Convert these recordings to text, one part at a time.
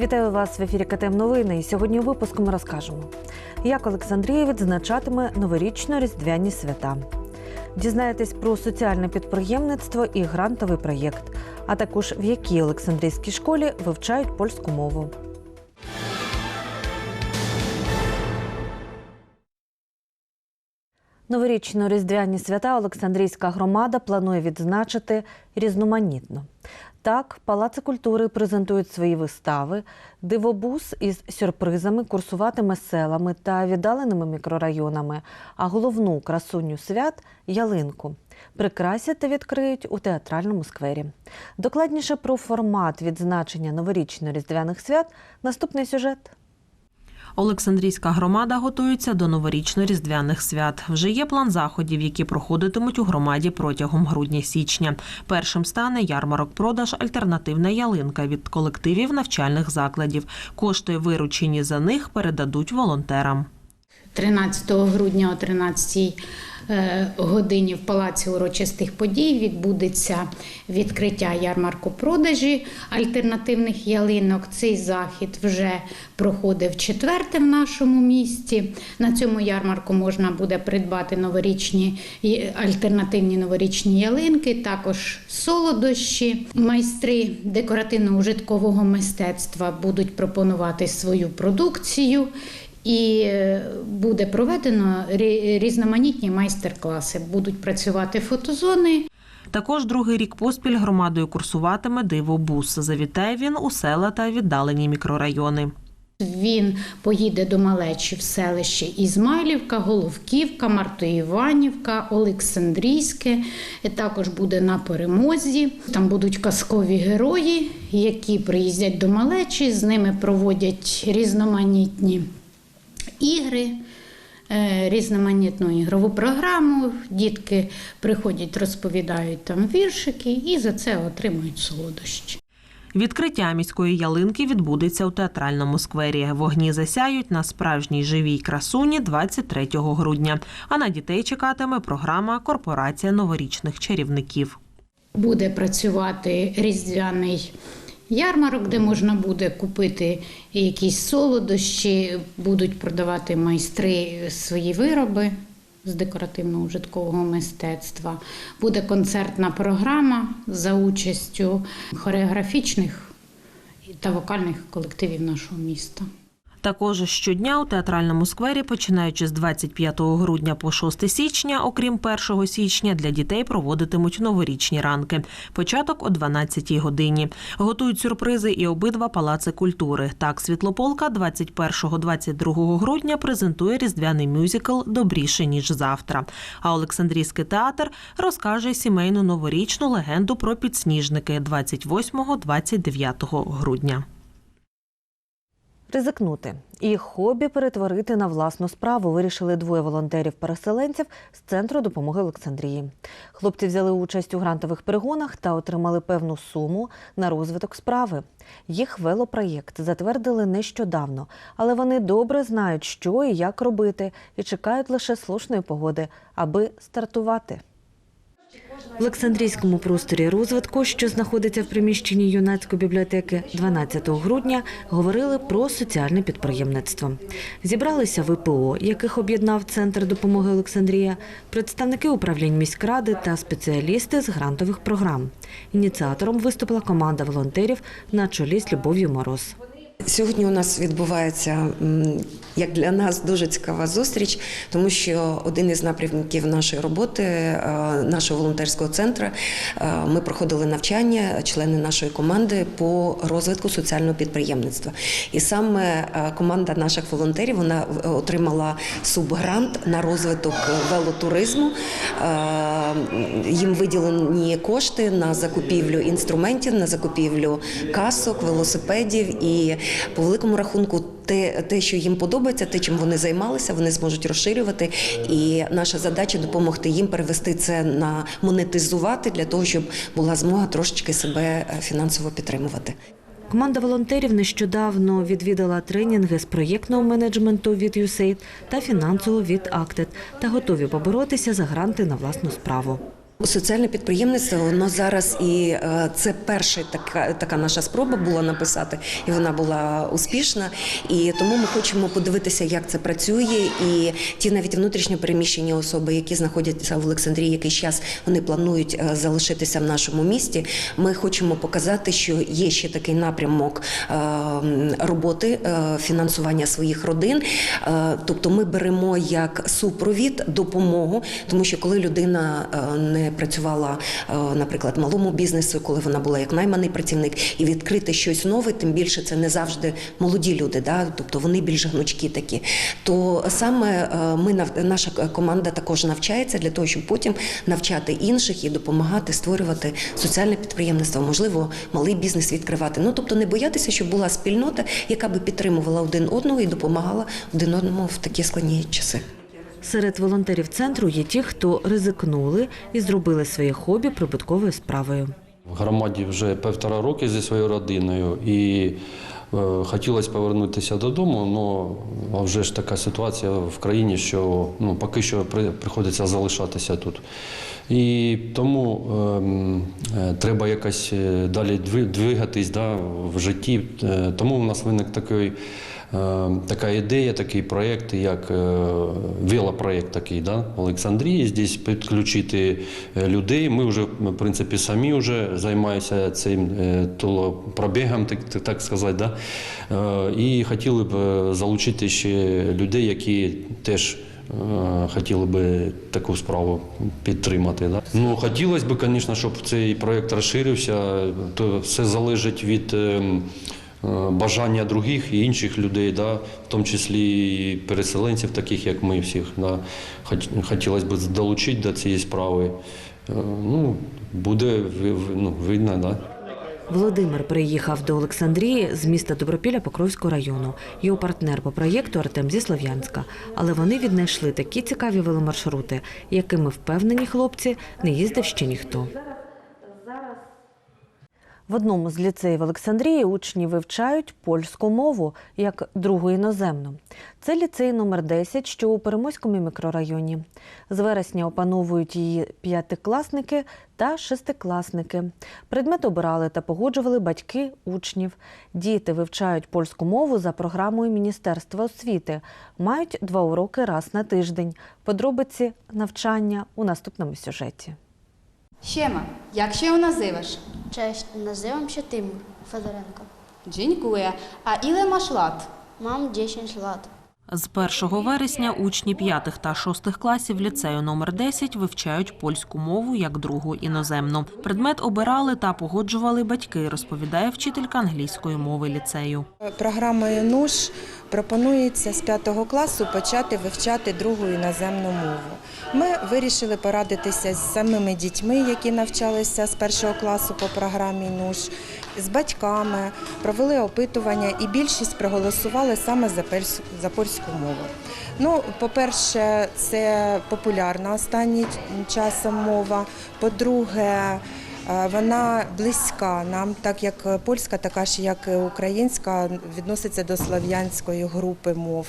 Вітаю вас в ефірі КТМ Новини. І сьогодні у випуску ми розкажемо, як Олександрія відзначатиме новорічно-різдвяні свята. Дізнаєтесь про соціальне підприємництво і грантовий проєкт, а також в якій Олександрійській школі вивчають польську мову. Новорічно-різдвяні свята Олександрійська громада планує відзначити різноманітно. Так, палаци культури презентують свої вистави. Дивобус із сюрпризами курсуватиме селами та віддаленими мікрорайонами, а головну красуню свят ялинку. Прикрасять та відкриють у театральному сквері. Докладніше про формат відзначення новорічно-різдвяних свят наступний сюжет. Олександрійська громада готується до новорічно-різдвяних свят. Вже є план заходів, які проходитимуть у громаді протягом грудня-січня. Першим стане ярмарок продаж альтернативна ялинка від колективів навчальних закладів. Кошти, виручені за них, передадуть волонтерам. 13 грудня о 13 е, годині в Палаці урочистих подій відбудеться відкриття ярмарку продажі альтернативних ялинок. Цей захід вже проходив четверте в нашому місті. На цьому ярмарку можна буде придбати новорічні альтернативні новорічні ялинки, також солодощі. Майстри декоративно-ужиткового мистецтва будуть пропонувати свою продукцію. І е, буде проведено рі- різноманітні майстер-класи. Будуть працювати фотозони. Також другий рік поспіль громадою курсуватиме дивобус. Завітає він у села та віддалені мікрорайони. Він поїде до малечі в селище Ізмайлівка, Головківка, Мартоїванівка, Олександрійське. І Також буде на перемозі. Там будуть казкові герої, які приїздять до малечі, з ними проводять різноманітні ігри. е, Різноманітну ігрову програму. Дітки приходять, розповідають там віршики і за це отримують солодощі. Відкриття міської ялинки відбудеться у театральному сквері. Вогні засяють на справжній живій красуні 23 грудня. А на дітей чекатиме програма Корпорація новорічних чарівників. Буде працювати різдвяний ярмарок, де можна буде купити якісь солодощі, будуть продавати майстри свої вироби з декоративно-ужиткового мистецтва. Буде концертна програма за участю хореографічних та вокальних колективів нашого міста. Також щодня у театральному сквері, починаючи з 25 грудня по 6 січня, окрім 1 січня, для дітей проводитимуть новорічні ранки. Початок о 12 годині. Готують сюрпризи і обидва палаци культури. Так, Світлополка 21-22 грудня презентує різдвяний мюзикл Добріше ніж завтра. А Олександрійський театр розкаже сімейну новорічну легенду про підсніжники 28-29 грудня. Ризикнути і хобі перетворити на власну справу вирішили двоє волонтерів-переселенців з центру допомоги Олександрії. Хлопці взяли участь у грантових перегонах та отримали певну суму на розвиток справи. Їх велопроєкт затвердили нещодавно, але вони добре знають, що і як робити, і чекають лише слушної погоди, аби стартувати. В Олександрійському просторі розвитку, що знаходиться в приміщенні юнацької бібліотеки 12 грудня, говорили про соціальне підприємництво. Зібралися ВПО, яких об'єднав Центр допомоги Олександрія, представники управлінь міськради та спеціалісти з грантових програм. Ініціатором виступила команда волонтерів на чолі з Любов'ю Мороз. Сьогодні у нас відбувається як для нас дуже цікава зустріч, тому що один із напрямків нашої роботи, е, нашого волонтерського центру, е, ми проходили навчання, члени нашої команди по розвитку соціального підприємництва. І саме е, команда наших волонтерів вона отримала субгрант на розвиток велотуризму. Їм виділені кошти на закупівлю інструментів, на закупівлю касок, велосипедів і по великому рахунку. Те, те, що їм подобається, те, чим вони займалися, вони зможуть розширювати. І наша задача допомогти їм перевести це на монетизувати для того, щоб була змога трошечки себе е, фінансово підтримувати. Команда волонтерів нещодавно відвідала тренінги з проєктного менеджменту від USAID та фінансового від Acted та готові поборотися за гранти на власну справу. Соціальне підприємництво воно зараз і е, це перша така, така наша спроба була написати, і вона була успішна. І тому ми хочемо подивитися, як це працює. І ті навіть внутрішньо переміщені особи, які знаходяться в Олександрії, якийсь час вони планують е, залишитися в нашому місті. Ми хочемо показати, що є ще такий напрямок е, роботи, фінансування своїх родин. Тобто ми беремо як супровід допомогу, тому що коли людина не працювала, е, наприклад, малому бізнесу, коли вона була як найманий працівник, і відкрити щось нове, тим більше це не завжди молоді люди, да? тобто вони більш гнучкі такі. То саме е, ми наша команда також навчається для того, щоб потім навчати інших і допомагати створювати соціальне підприємництво, можливо, малий бізнес відкривати. Ну тобто не боятися, щоб була спільнота, яка би підтримувала один одного і допомагала один одному в такі складні часи. Серед волонтерів центру є ті, хто ризикнули і зробили своє хобі прибутковою справою. В громаді вже півтора роки зі своєю родиною і е, хотілося повернутися додому, але вже ж така ситуація в країні, що ну, поки що приходиться залишатися тут. І тому ем, е, треба якось е, далі двигатись да, в житті. Е, тому у нас виник такий. Е, Така ідея, такий проєкт, як е, велопроєкт такий, да, Олександрії, здесь підключити е, людей. Ми вже, в принципі, самі вже займаємося цим толопробігом, так, так- сказати. Да? І хотіли б залучити ще людей, які теж хотіли би таку справу підтримати. Да? Ну, хотілося б, звісно, щоб цей проєкт розширився. То все залежить від. Е, Бажання других і інших людей, да, в тому числі і переселенців, таких як ми всіх. Да. Хотілося б долучити до цієї справи. Е, Ну, буде ну, видно, да. Володимир приїхав до Олександрії з міста Добропілля Покровського району. Його партнер по проєкту Артем зі Слов'янська. Але вони віднайшли такі цікаві веломаршрути, якими впевнені хлопці не їздив ще ніхто. В одному з ліцеїв Олександрії учні вивчають польську мову як другу іноземну. Це ліцей номер 10, що у Перемойському мікрорайоні. З вересня опановують її п'ятикласники та шестикласники. Предмет обирали та погоджували батьки учнів. Діти вивчають польську мову за програмою Міністерства освіти. Мають два уроки раз на тиждень. Подробиці навчання у наступному сюжеті. Siema, jak się nazywasz? Cześć, nazywam się Tymur Fedorенко. Dziękuję. A ile masz lat? Mam 10 lat. З 1 вересня учні 5 та 6 класів ліцею номер 10 вивчають польську мову як другу іноземну. Предмет обирали та погоджували батьки, розповідає вчителька англійської мови ліцею. Програмою НУШ пропонується з 5 класу почати вивчати другу іноземну мову. Ми вирішили порадитися з самими дітьми, які навчалися з першого класу по програмі НУШ, з батьками, провели опитування і більшість проголосували саме за польську мову. Ну, по-перше, це популярна останнім часом мова. По-друге, Е, Вона близька нам, так як польська, така ж як українська, відноситься до слав'янської групи мов.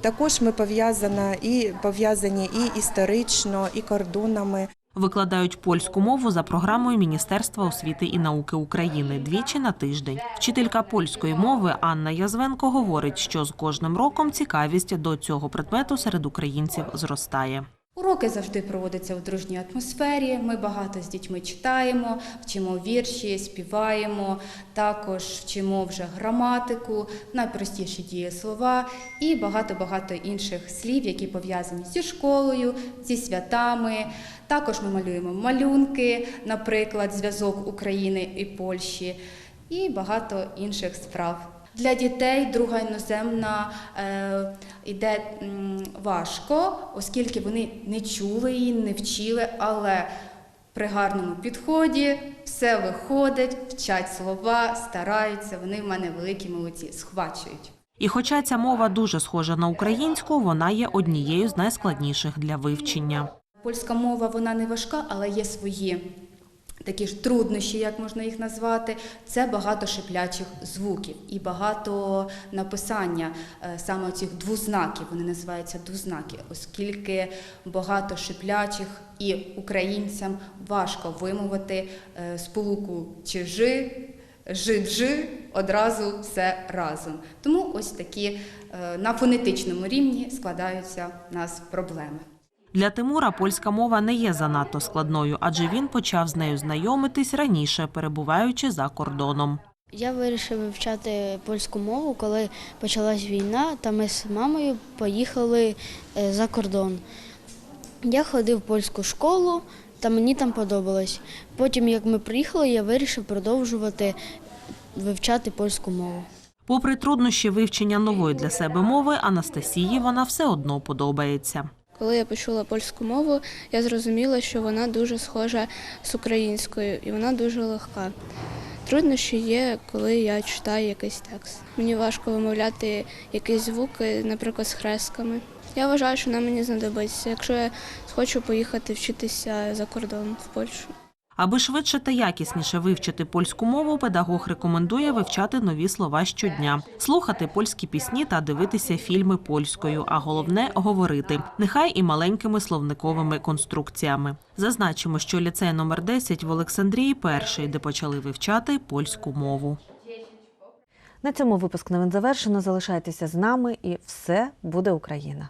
Також ми пов'язана і пов'язані і історично, і кордонами. Викладають польську мову за програмою Міністерства освіти і науки України двічі на тиждень. Вчителька польської мови Анна Язвенко говорить, що з кожним роком цікавість до цього предмету серед українців зростає. Уроки завжди проводяться в дружній атмосфері. Ми багато з дітьми читаємо, вчимо вірші, співаємо, також вчимо вже граматику, найпростіші дієслова і багато-багато інших слів, які пов'язані зі школою, зі святами. Також ми малюємо малюнки, наприклад, зв'язок України і Польщі, і багато інших справ. Для дітей друга іноземна е, йде м, важко, оскільки вони не чули її, не вчили, але при гарному підході все виходить, вчать слова, стараються. Вони в мене великі молодці, схвачують. І хоча ця мова дуже схожа на українську, вона є однією з найскладніших для вивчення. Польська мова вона не важка, але є свої такі ж труднощі, як можна їх назвати, це багато шиплячих звуків і багато написання е, саме цих двознаків. Вони називаються двознаки, оскільки багато шиплячих і українцям важко вимовити е, сполуку чи жи. Жи-джи одразу все разом. Тому ось такі е, на фонетичному рівні складаються в нас проблеми. Для Тимура польська мова не є занадто складною, адже він почав з нею знайомитись раніше, перебуваючи за кордоном. Я вирішив вивчати польську мову, коли почалась війна, та ми з мамою поїхали е, за кордон. Я ходив в польську школу, та мені там подобалось. Потім, як ми приїхали, я вирішив продовжувати вивчати польську мову. Попри труднощі вивчення нової для себе мови, Анастасії вона все одно подобається. Коли я почула польську мову, я зрозуміла, що вона дуже схожа з українською і вона дуже легка. Труднощі є, коли я читаю якийсь текст. Мені важко вимовляти якісь звуки, наприклад, з хресками. Я вважаю, що вона мені знадобиться, якщо я хочу поїхати вчитися за кордон в Польщу. Аби швидше та якісніше вивчити польську мову, педагог рекомендує вивчати нові слова щодня, слухати польські пісні та дивитися фільми польською, а головне говорити, нехай і маленькими словниковими конструкціями. Зазначимо, що ліцей номер 10 в Олександрії перший, де почали вивчати польську мову. На цьому випуск новин завершено. Залишайтеся з нами, і все буде Україна.